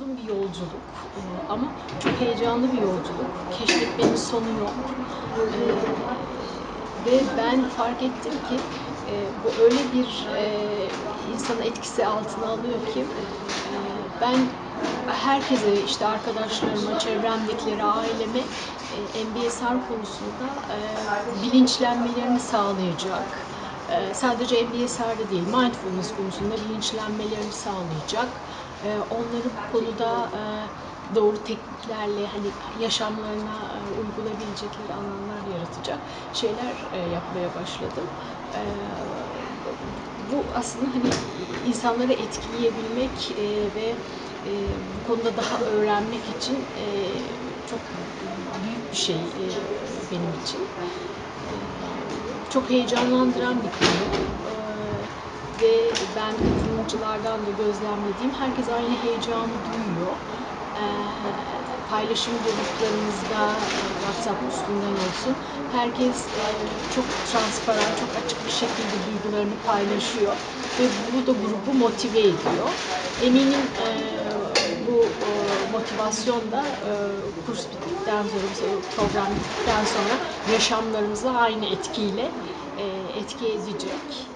uzun bir yolculuk e, ama çok heyecanlı bir yolculuk. Keşfetmenin sonu yok. E, ve ben fark ettim ki e, bu öyle bir e, insanı etkisi altına alıyor ki ben herkese işte arkadaşlarıma, çevremdekilere, aileme MBSR konusunda bilinçlenmelerini sağlayacak. E, sadece MBSR'da değil, mindfulness konusunda bilinçlenmelerini sağlayacak. E, onları bu konuda e, doğru tekniklerle hani yaşamlarına e, uygulayabilecekleri alanlar yaratacak şeyler e, yapmaya başladım. E, bu aslında hani insanları etkileyebilmek ve bu konuda daha öğrenmek için çok büyük bir şey benim için. Çok heyecanlandıran bir konu. E, ve ben katılımcılardan da gözlemlediğim herkes aynı heyecanı duyuyor. E, paylaşım gruplarımızda e, WhatsApp üstünden olsun herkes e, çok transparan, çok açık bir şekilde duygularını paylaşıyor ve bu da grubu motive ediyor. Eminim e, motivasyon da e, kurs bittikten sonra, program bittikten sonra yaşamlarımıza aynı etkiyle e, etki edecek.